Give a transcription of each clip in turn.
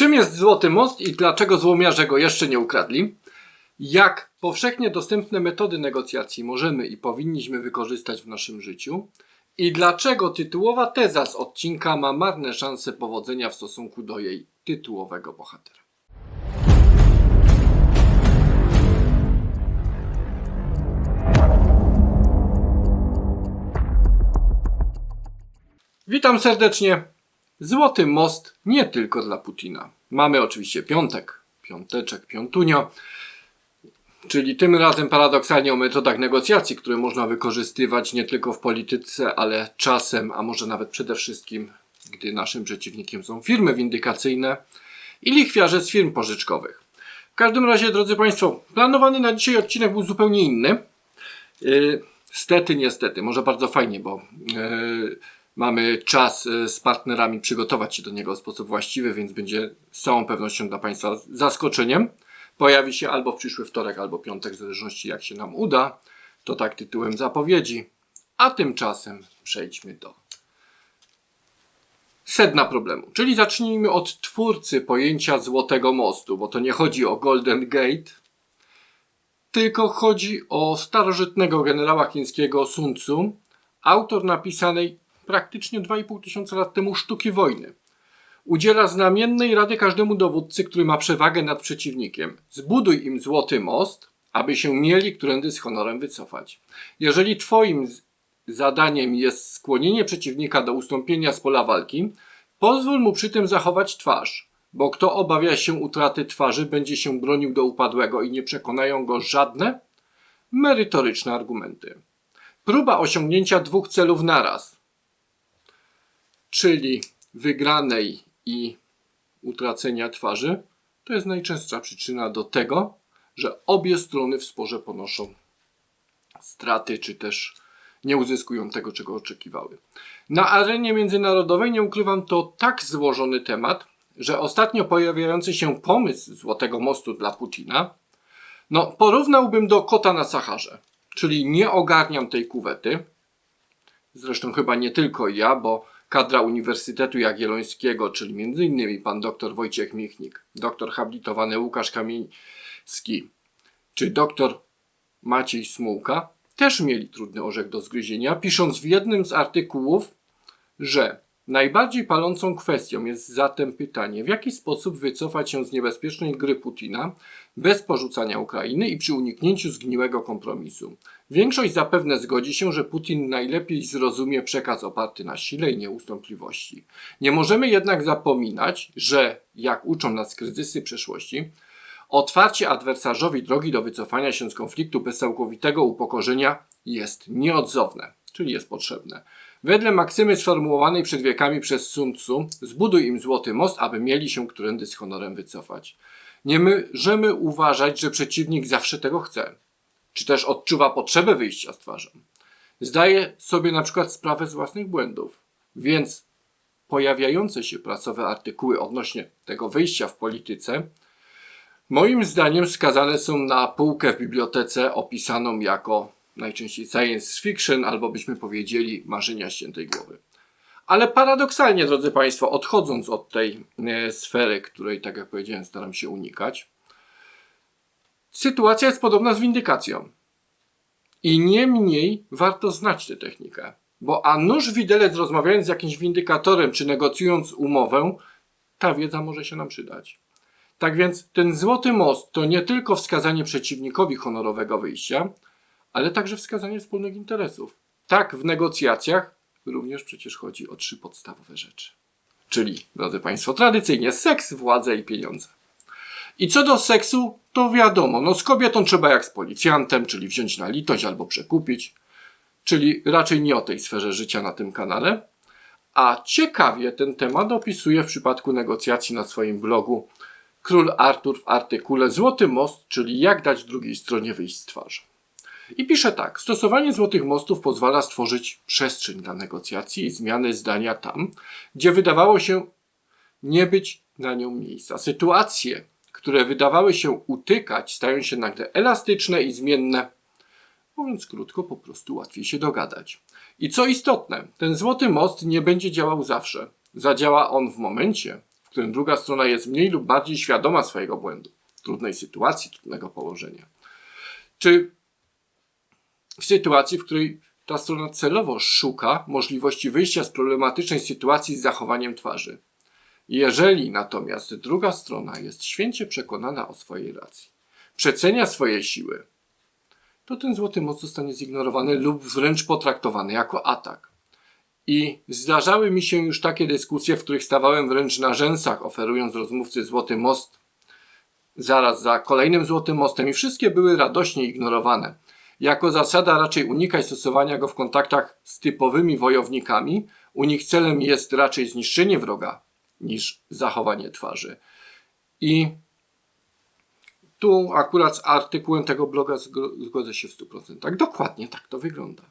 Czym jest Złoty Most i dlaczego złomiarze go jeszcze nie ukradli? Jak powszechnie dostępne metody negocjacji możemy i powinniśmy wykorzystać w naszym życiu? I dlaczego tytułowa teza z odcinka ma marne szanse powodzenia w stosunku do jej tytułowego bohatera? Witam serdecznie. Złoty most nie tylko dla Putina. Mamy oczywiście piątek, piąteczek, piątunio, czyli tym razem paradoksalnie o metodach negocjacji, które można wykorzystywać nie tylko w polityce, ale czasem, a może nawet przede wszystkim, gdy naszym przeciwnikiem są firmy windykacyjne i lichwiarze z firm pożyczkowych. W każdym razie, drodzy Państwo, planowany na dzisiaj odcinek był zupełnie inny. Yy, Stety, niestety, może bardzo fajnie, bo yy, mamy czas yy, z partnerami przygotować się do niego w sposób właściwy, więc będzie z całą pewnością dla Państwa zaskoczeniem. Pojawi się albo w przyszły wtorek, albo piątek, w zależności jak się nam uda. To tak tytułem zapowiedzi. A tymczasem przejdźmy do sedna problemu. Czyli zacznijmy od twórcy pojęcia Złotego Mostu, bo to nie chodzi o Golden Gate, tylko chodzi o starożytnego generała chińskiego Sun Tzu, autor napisanej praktycznie 2,5 tysiąca lat temu sztuki wojny. Udziela znamiennej rady każdemu dowódcy, który ma przewagę nad przeciwnikiem. Zbuduj im złoty most, aby się mieli którędy z honorem wycofać. Jeżeli twoim zadaniem jest skłonienie przeciwnika do ustąpienia z pola walki, pozwól mu przy tym zachować twarz, bo kto obawia się utraty twarzy, będzie się bronił do upadłego i nie przekonają go żadne merytoryczne argumenty. Próba osiągnięcia dwóch celów naraz, czyli wygranej i utracenia twarzy, to jest najczęstsza przyczyna do tego, że obie strony w sporze ponoszą straty, czy też nie uzyskują tego, czego oczekiwały. Na arenie międzynarodowej, nie ukrywam, to tak złożony temat, że ostatnio pojawiający się pomysł Złotego Mostu dla Putina, no porównałbym do kota na Saharze, czyli nie ogarniam tej kuwety, Zresztą chyba nie tylko ja, bo kadra Uniwersytetu Jagiellońskiego, czyli m.in. pan dr Wojciech Michnik, doktor habilitowany Łukasz Kamieński, czy doktor Maciej Smułka, też mieli trudny orzech do zgryzienia, pisząc w jednym z artykułów, że najbardziej palącą kwestią jest zatem pytanie, w jaki sposób wycofać się z niebezpiecznej gry Putina bez porzucania Ukrainy i przy uniknięciu zgniłego kompromisu. Większość zapewne zgodzi się, że Putin najlepiej zrozumie przekaz oparty na sile i nieustępliwości. Nie możemy jednak zapominać, że, jak uczą nas kryzysy przeszłości, otwarcie adwersarzowi drogi do wycofania się z konfliktu bez całkowitego upokorzenia jest nieodzowne, czyli jest potrzebne. Wedle maksymy sformułowanej przed wiekami przez Sun Tzu, zbuduj im złoty most, aby mieli się którędy z honorem wycofać. Nie możemy uważać, że przeciwnik zawsze tego chce, czy też odczuwa potrzebę wyjścia z twarzą. Zdaje sobie na przykład sprawę z własnych błędów, więc pojawiające się prasowe artykuły odnośnie tego wyjścia w polityce Moim zdaniem skazane są na półkę w bibliotece opisaną jako najczęściej science fiction albo byśmy powiedzieli marzenia ściętej głowy. Ale paradoksalnie, drodzy Państwo, odchodząc od tej e, sfery, której, tak jak powiedziałem, staram się unikać, sytuacja jest podobna z windykacją. I niemniej warto znać tę technikę. Bo a nuż widelec rozmawiając z jakimś windykatorem czy negocjując umowę, ta wiedza może się nam przydać. Tak więc ten złoty most to nie tylko wskazanie przeciwnikowi honorowego wyjścia, ale także wskazanie wspólnych interesów. Tak, w negocjacjach również przecież chodzi o trzy podstawowe rzeczy. Czyli, drodzy Państwo, tradycyjnie seks, władza i pieniądze. I co do seksu, to wiadomo, no z kobietą trzeba jak z policjantem, czyli wziąć na litość albo przekupić. Czyli raczej nie o tej sferze życia na tym kanale. A ciekawie ten temat opisuje w przypadku negocjacji na swoim blogu król Artur w artykule Złoty Most, czyli jak dać drugiej stronie wyjść z twarzy. I pisze tak: Stosowanie złotych mostów pozwala stworzyć przestrzeń dla negocjacji i zmiany zdania tam, gdzie wydawało się nie być na nią miejsca. Sytuacje, które wydawały się utykać, stają się nagle elastyczne i zmienne. Mówiąc krótko, po prostu łatwiej się dogadać. I co istotne, ten złoty most nie będzie działał zawsze. Zadziała on w momencie, w którym druga strona jest mniej lub bardziej świadoma swojego błędu, trudnej sytuacji, trudnego położenia. Czy w sytuacji, w której ta strona celowo szuka możliwości wyjścia z problematycznej sytuacji z zachowaniem twarzy. Jeżeli natomiast druga strona jest święcie przekonana o swojej racji, przecenia swoje siły, to ten złoty most zostanie zignorowany lub wręcz potraktowany jako atak. I zdarzały mi się już takie dyskusje, w których stawałem wręcz na rzęsach, oferując rozmówcy złoty most zaraz za kolejnym złotym mostem i wszystkie były radośnie ignorowane. Jako zasada raczej unikaj stosowania go w kontaktach z typowymi wojownikami. U nich celem jest raczej zniszczenie wroga niż zachowanie twarzy. I tu akurat z artykułem tego bloga zgo- zgodzę się w 100%. Dokładnie tak to wygląda.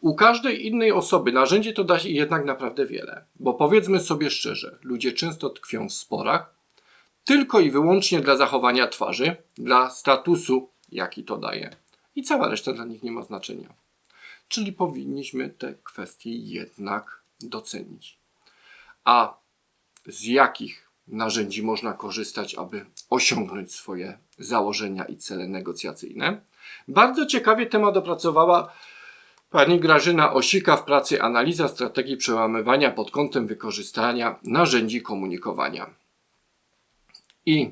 U każdej innej osoby narzędzie to da się jednak naprawdę wiele, bo powiedzmy sobie szczerze, ludzie często tkwią w sporach tylko i wyłącznie dla zachowania twarzy, dla statusu, jaki to daje. I cała reszta dla nich nie ma znaczenia. Czyli powinniśmy te kwestie jednak docenić. A z jakich narzędzi można korzystać, aby osiągnąć swoje założenia i cele negocjacyjne? Bardzo ciekawie temat opracowała pani Grażyna Osika w pracy Analiza strategii przełamywania pod kątem wykorzystania narzędzi komunikowania. I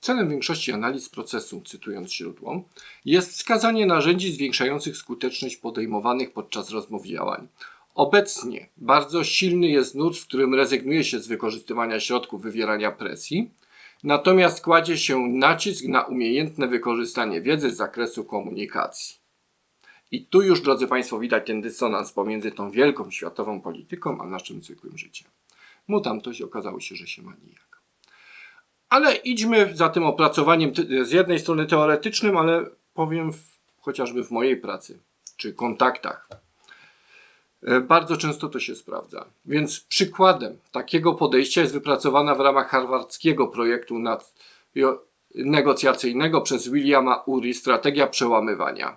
celem większości analiz procesu, cytując źródło, jest wskazanie narzędzi zwiększających skuteczność podejmowanych podczas rozmów działań. Obecnie bardzo silny jest nurt, w którym rezygnuje się z wykorzystywania środków wywierania presji, natomiast kładzie się nacisk na umiejętne wykorzystanie wiedzy z zakresu komunikacji. I tu już, drodzy Państwo, widać ten dysonans pomiędzy tą wielką światową polityką a naszym zwykłym życiem. Mu tamtoś okazało się, że się ma nijak. Ale idźmy za tym opracowaniem z jednej strony teoretycznym, ale powiem w, chociażby w mojej pracy czy kontaktach. E, Bardzo często to się sprawdza. Więc przykładem takiego podejścia jest wypracowana w ramach harwardzkiego projektu nad, negocjacyjnego przez Williama Ury strategia przełamywania.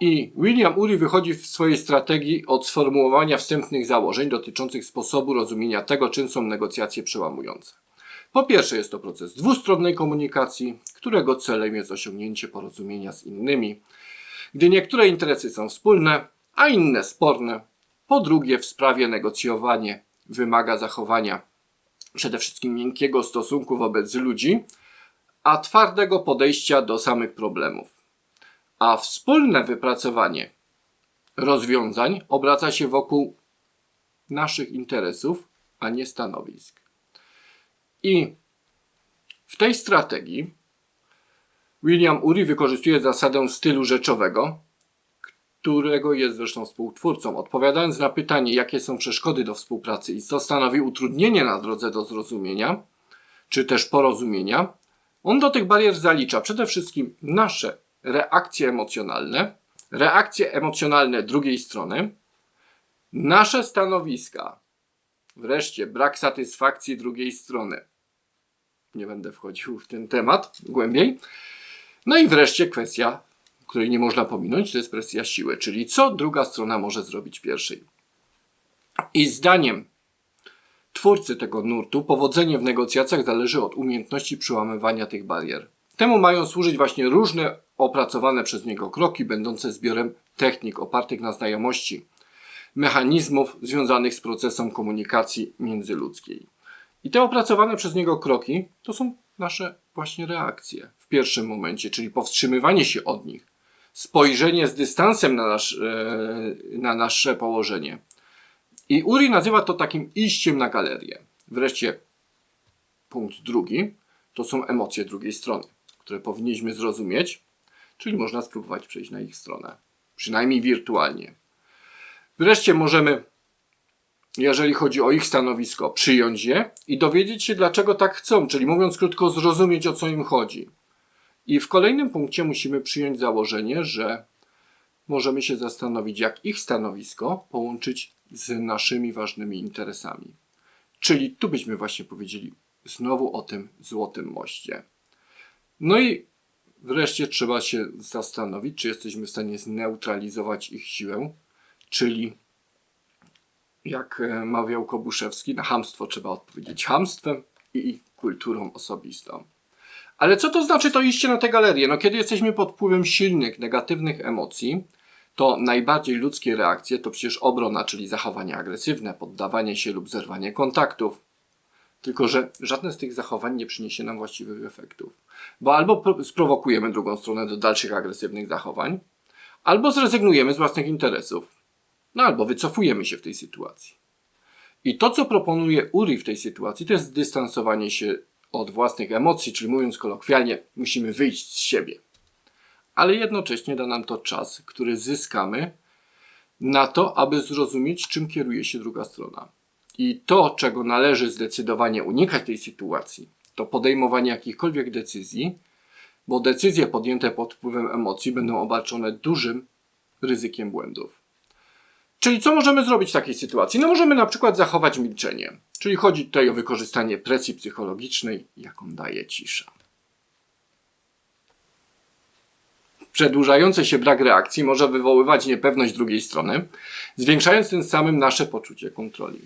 I William Ury wychodzi w swojej strategii od sformułowania wstępnych założeń dotyczących sposobu rozumienia tego, czym są negocjacje przełamujące. Po pierwsze, jest to proces dwustronnej komunikacji, którego celem jest osiągnięcie porozumienia z innymi, gdy niektóre interesy są wspólne, a inne sporne. Po drugie, w sprawie negocjowanie wymaga zachowania przede wszystkim miękkiego stosunku wobec ludzi, a twardego podejścia do samych problemów. A wspólne wypracowanie rozwiązań obraca się wokół naszych interesów, a nie stanowisk. I w tej strategii William Ury wykorzystuje zasadę stylu rzeczowego, którego jest zresztą współtwórcą. Odpowiadając na pytanie, jakie są przeszkody do współpracy i co stanowi utrudnienie na drodze do zrozumienia, czy też porozumienia, on do tych barier zalicza przede wszystkim nasze reakcje emocjonalne, reakcje emocjonalne drugiej strony, nasze stanowiska, wreszcie brak satysfakcji drugiej strony. Nie będę wchodził w ten temat głębiej. No i wreszcie kwestia, której nie można pominąć, to jest presja siły, czyli co druga strona może zrobić pierwszej. I zdaniem twórcy tego nurtu, powodzenie w negocjacjach zależy od umiejętności przełamywania tych barier. Temu mają służyć właśnie różne opracowane przez niego kroki, będące zbiorem technik opartych na znajomości mechanizmów związanych z procesem komunikacji międzyludzkiej. I te opracowane przez niego kroki to są nasze właśnie reakcje w pierwszym momencie, czyli powstrzymywanie się od nich, spojrzenie z dystansem na, nasz, e, na nasze położenie. I Uri nazywa to takim iściem na galerię. Wreszcie punkt drugi to są emocje drugiej strony, które powinniśmy zrozumieć, czyli można spróbować przejść na ich stronę, przynajmniej wirtualnie. Wreszcie możemy, jeżeli chodzi o ich stanowisko, przyjąć je i dowiedzieć się, dlaczego tak chcą, czyli mówiąc krótko, zrozumieć o co im chodzi. I w kolejnym punkcie musimy przyjąć założenie, że możemy się zastanowić, jak ich stanowisko połączyć z naszymi ważnymi interesami. Czyli tu byśmy właśnie powiedzieli znowu o tym złotym moście. No i wreszcie trzeba się zastanowić, czy jesteśmy w stanie zneutralizować ich siłę, czyli jak e, mawiał Kobuszewski, na hamstwo trzeba odpowiedzieć hamstwem i kulturą osobistą. Ale co to znaczy to iście na tę galerię? No kiedy jesteśmy pod wpływem silnych, negatywnych emocji, to najbardziej ludzkie reakcje to przecież obrona, czyli zachowanie agresywne, poddawanie się lub zerwanie kontaktów. Tylko, że żadne z tych zachowań nie przyniesie nam właściwych efektów. Bo albo pro- sprowokujemy drugą stronę do dalszych agresywnych zachowań, albo zrezygnujemy z własnych interesów, no albo wycofujemy się w tej sytuacji. I to, co proponuje Uri w tej sytuacji, to jest dystansowanie się od własnych emocji, czyli mówiąc kolokwialnie, musimy wyjść z siebie. Ale jednocześnie da nam to czas, który zyskamy na to, aby zrozumieć, czym kieruje się druga strona. I to, czego należy zdecydowanie unikać tej sytuacji, to podejmowanie jakichkolwiek decyzji, bo decyzje podjęte pod wpływem emocji będą obarczone dużym ryzykiem błędów. Czyli co możemy zrobić w takiej sytuacji? No możemy na przykład zachować milczenie. Czyli chodzi tutaj o wykorzystanie presji psychologicznej, jaką daje cisza. Przedłużający się brak reakcji może wywoływać niepewność drugiej strony, zwiększając tym samym nasze poczucie kontroli.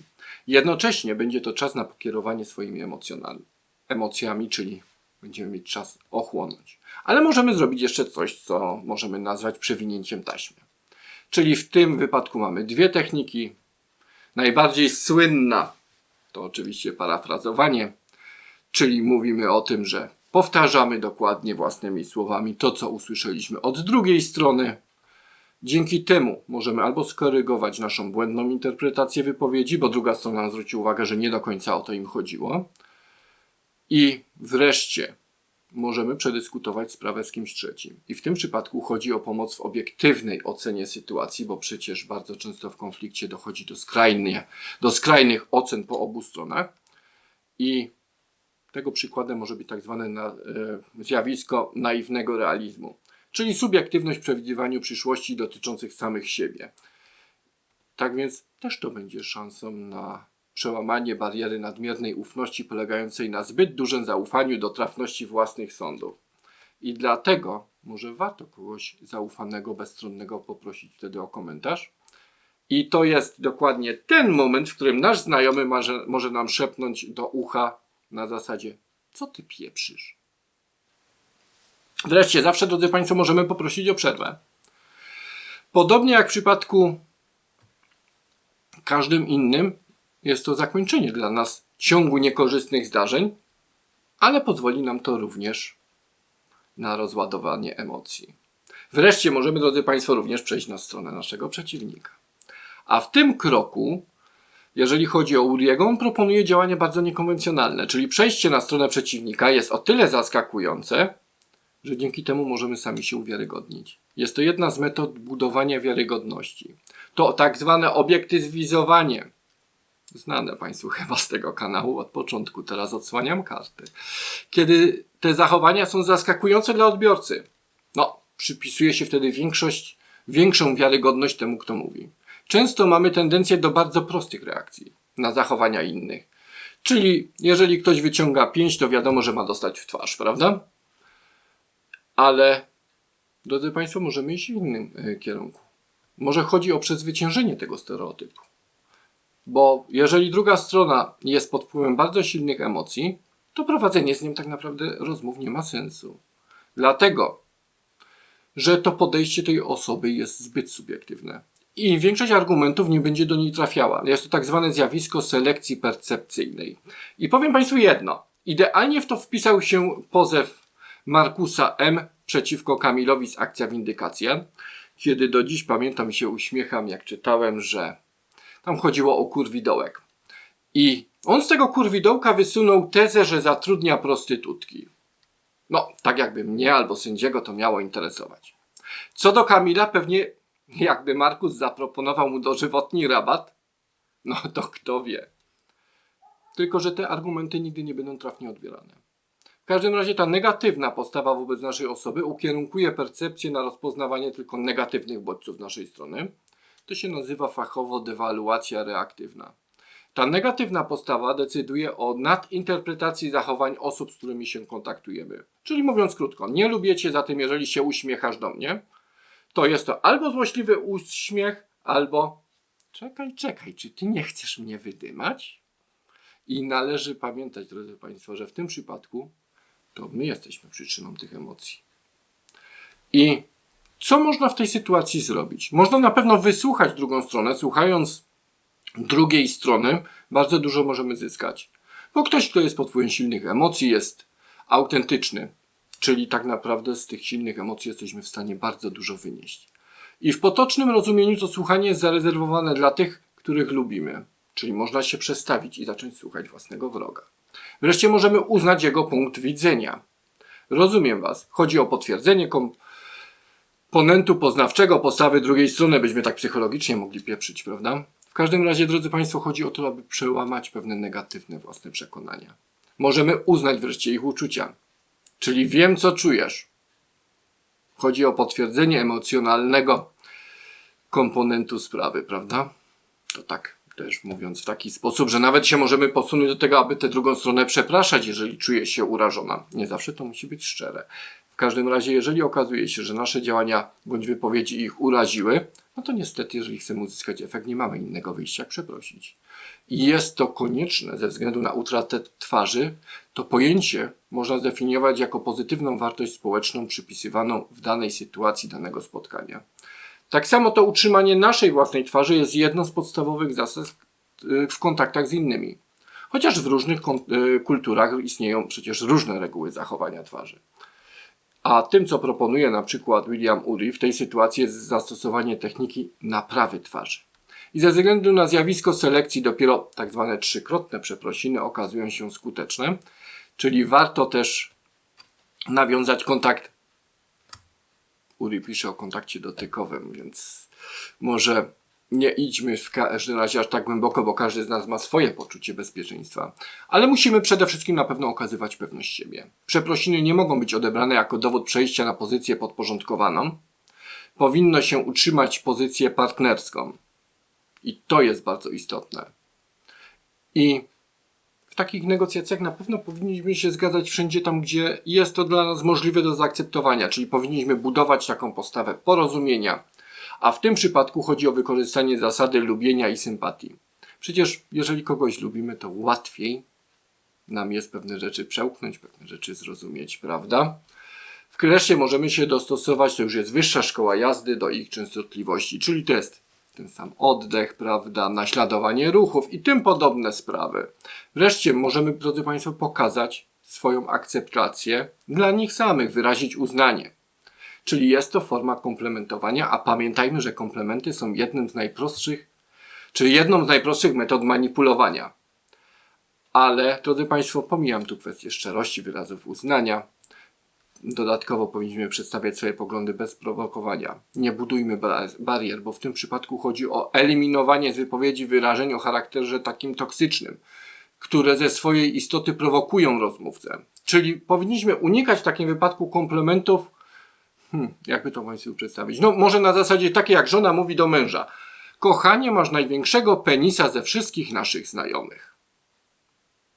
Jednocześnie będzie to czas na pokierowanie swoimi emocjami, czyli będziemy mieć czas ochłonąć. Ale możemy zrobić jeszcze coś, co możemy nazwać przewinięciem taśmy. Czyli w tym wypadku mamy dwie techniki. Najbardziej słynna to oczywiście parafrazowanie, czyli mówimy o tym, że powtarzamy dokładnie własnymi słowami to, co usłyszeliśmy od drugiej strony. Dzięki temu możemy albo skorygować naszą błędną interpretację wypowiedzi, bo druga strona zwróci uwagę, że nie do końca o to im chodziło. I wreszcie możemy przedyskutować sprawę z kimś trzecim. I w tym przypadku chodzi o pomoc w obiektywnej ocenie sytuacji, bo przecież bardzo często w konflikcie dochodzi do, skrajnie, do skrajnych ocen po obu stronach. I tego przykładem może być tak zwane na, e, zjawisko naiwnego realizmu, czyli subiektywność w przewidywaniu przyszłości dotyczących samych siebie. Tak więc też to będzie szansą na przełamanie bariery nadmiernej ufności polegającej na zbyt dużym zaufaniu do trafności własnych sądów. I dlatego może warto kogoś zaufanego, bezstronnego poprosić wtedy o komentarz. I to jest dokładnie ten moment, w którym nasz znajomy może, może nam szepnąć do ucha na zasadzie: Co ty pieprzysz? Wreszcie, zawsze, drodzy Państwo, możemy poprosić o przerwę. Podobnie jak w przypadku każdym innym, jest to zakończenie dla nas ciągu niekorzystnych zdarzeń, ale pozwoli nam to również na rozładowanie emocji. Wreszcie możemy, drodzy Państwo, również przejść na stronę naszego przeciwnika. A w tym kroku, jeżeli chodzi o Uriego, on proponuje działanie bardzo niekonwencjonalne, czyli przejście na stronę przeciwnika jest o tyle zaskakujące, że dzięki temu możemy sami się uwiarygodnić. Jest to jedna z metod budowania wiarygodności. To tak zwane obiektywizowanie znane Państwu chyba z tego kanału od początku, teraz odsłaniam karty. Kiedy te zachowania są zaskakujące dla odbiorcy, no, przypisuje się wtedy większość, większą wiarygodność temu, kto mówi. Często mamy tendencję do bardzo prostych reakcji na zachowania innych. Czyli jeżeli ktoś wyciąga pięść, to wiadomo, że ma dostać w twarz, prawda? Ale, drodzy Państwo, możemy iść w innym y, kierunku. Może chodzi o przezwyciężenie tego stereotypu. Bo jeżeli druga strona jest pod wpływem bardzo silnych emocji, to prowadzenie z nią tak naprawdę rozmów nie ma sensu. Dlatego, że to podejście tej osoby jest zbyt subiektywne. I większość argumentów nie będzie do niej trafiała. Jest to tak zwane zjawisko selekcji percepcyjnej. I powiem Państwu jedno. Idealnie w to wpisał się pozew Markusa M. przeciwko Kamilowi z akcja Windykacja, kiedy do dziś pamiętam się uśmiecham, jak czytałem, że tam chodziło o kurwidołek. I on z tego kurwidołka wysunął tezę, że zatrudnia prostytutki. No, tak jakby mnie albo sędziego to miało interesować. Co do Kamila, pewnie jakby Markus zaproponował mu dożywotni rabat, no to kto wie. Tylko, że te argumenty nigdy nie będą trafnie odbierane. W każdym razie ta negatywna postawa wobec naszej osoby ukierunkuje percepcję na rozpoznawanie tylko negatywnych bodźców naszej strony. To się nazywa fachowo dewaluacja reaktywna. Ta negatywna postawa decyduje o nadinterpretacji zachowań osób, z którymi się kontaktujemy. Czyli mówiąc krótko, nie lubię cię, zatem jeżeli się uśmiechasz do mnie, to jest to albo złośliwy uśmiech, albo czekaj, czekaj, czy ty nie chcesz mnie wydymać? I należy pamiętać, drodzy Państwo, że w tym przypadku to my jesteśmy przyczyną tych emocji. I co można w tej sytuacji zrobić? Można na pewno wysłuchać drugą stronę, słuchając drugiej strony, bardzo dużo możemy zyskać. Bo ktoś, kto jest pod wpływem silnych emocji, jest autentyczny, czyli tak naprawdę z tych silnych emocji jesteśmy w stanie bardzo dużo wynieść. I w potocznym rozumieniu to słuchanie jest zarezerwowane dla tych, których lubimy, czyli można się przestawić i zacząć słuchać własnego wroga. Wreszcie możemy uznać jego punkt widzenia. Rozumiem Was. Chodzi o potwierdzenie komponentu poznawczego postawy drugiej strony, byśmy tak psychologicznie mogli pieprzyć, prawda? W każdym razie, drodzy Państwo, chodzi o to, aby przełamać pewne negatywne własne przekonania. Możemy uznać wreszcie ich uczucia, czyli wiem, co czujesz. Chodzi o potwierdzenie emocjonalnego komponentu sprawy, prawda? To tak też mówiąc w taki sposób, że nawet się możemy posunąć do tego, aby tę drugą stronę przepraszać, jeżeli czuje się urażona. Nie zawsze to musi być szczere. W każdym razie, jeżeli okazuje się, że nasze działania bądź wypowiedzi ich uraziły, no to niestety, jeżeli chcemy uzyskać efekt, nie mamy innego wyjścia jak przeprosić. I jest to konieczne ze względu na utratę twarzy. To pojęcie można zdefiniować jako pozytywną wartość społeczną przypisywaną w danej sytuacji danego spotkania. Tak samo to utrzymanie naszej własnej twarzy jest jedną z podstawowych zasad y, w kontaktach z innymi. Chociaż w różnych y, kulturach istnieją przecież różne reguły zachowania twarzy. A tym, co proponuje na przykład William Ury w tej sytuacji jest zastosowanie techniki naprawy twarzy. I ze względu na zjawisko selekcji dopiero tak zwane trzykrotne przeprosiny okazują się skuteczne, czyli warto też nawiązać kontakt Uri pisze o kontakcie dotykowym, więc może nie idźmy w każdym razie aż tak głęboko, bo każdy z nas ma swoje poczucie bezpieczeństwa. Ale musimy przede wszystkim na pewno okazywać pewność siebie. Przeprosiny nie mogą być odebrane jako dowód przejścia na pozycję podporządkowaną. Powinno się utrzymać pozycję partnerską. I to jest bardzo istotne. I w takich negocjacjach na pewno powinniśmy się zgadzać wszędzie tam, gdzie jest to dla nas możliwe do zaakceptowania, czyli powinniśmy budować taką postawę porozumienia, a w tym przypadku chodzi o wykorzystanie zasady lubienia i sympatii. Przecież jeżeli kogoś lubimy, to łatwiej nam jest pewne rzeczy przełknąć, pewne rzeczy zrozumieć, prawda? Wreszcie możemy się dostosować, to już jest wyższa szkoła jazdy, do ich częstotliwości, czyli to jest ten sam oddech, prawda, naśladowanie ruchów i tym podobne sprawy. Wreszcie możemy, drodzy Państwo, pokazać swoją akceptację dla nich samych, wyrazić uznanie. Czyli jest to forma komplementowania, a pamiętajmy, że komplementy są jednym z najprostszych, czy jedną z najprostszych metod manipulowania. Ale, drodzy Państwo, pomijam tu kwestię szczerości, wyrazów uznania. Dodatkowo powinniśmy przedstawiać swoje poglądy bez prowokowania. Nie budujmy barier, bo w tym przypadku chodzi o eliminowanie z wypowiedzi wyrażeń o charakterze takim toksycznym, które ze swojej istoty prowokują rozmówcę. Czyli powinniśmy unikać w takim wypadku komplementów, hmm, jakby to Państwu przedstawić. No, może na zasadzie takie, jak żona mówi do męża: Kochanie, masz największego penisa ze wszystkich naszych znajomych.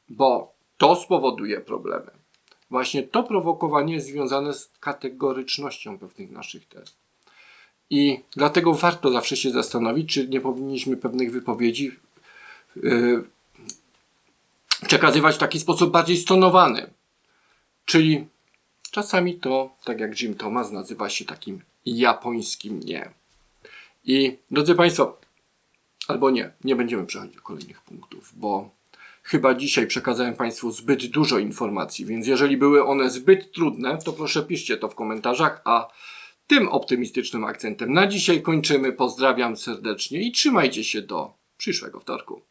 Bo to spowoduje problemy. Właśnie to prowokowanie jest związane z kategorycznością pewnych naszych tez. I dlatego warto zawsze się zastanowić, czy nie powinniśmy pewnych wypowiedzi yy, przekazywać w taki sposób bardziej stonowany. Czyli czasami to, tak jak Jim Thomas, nazywa się takim japońskim nie. I drodzy Państwo, albo nie, nie będziemy przechodzić do kolejnych punktów, bo Chyba dzisiaj przekazałem Państwu zbyt dużo informacji, więc jeżeli były one zbyt trudne, to proszę piszcie to w komentarzach, a tym optymistycznym akcentem na dzisiaj kończymy. Pozdrawiam serdecznie i trzymajcie się do przyszłego wtorku.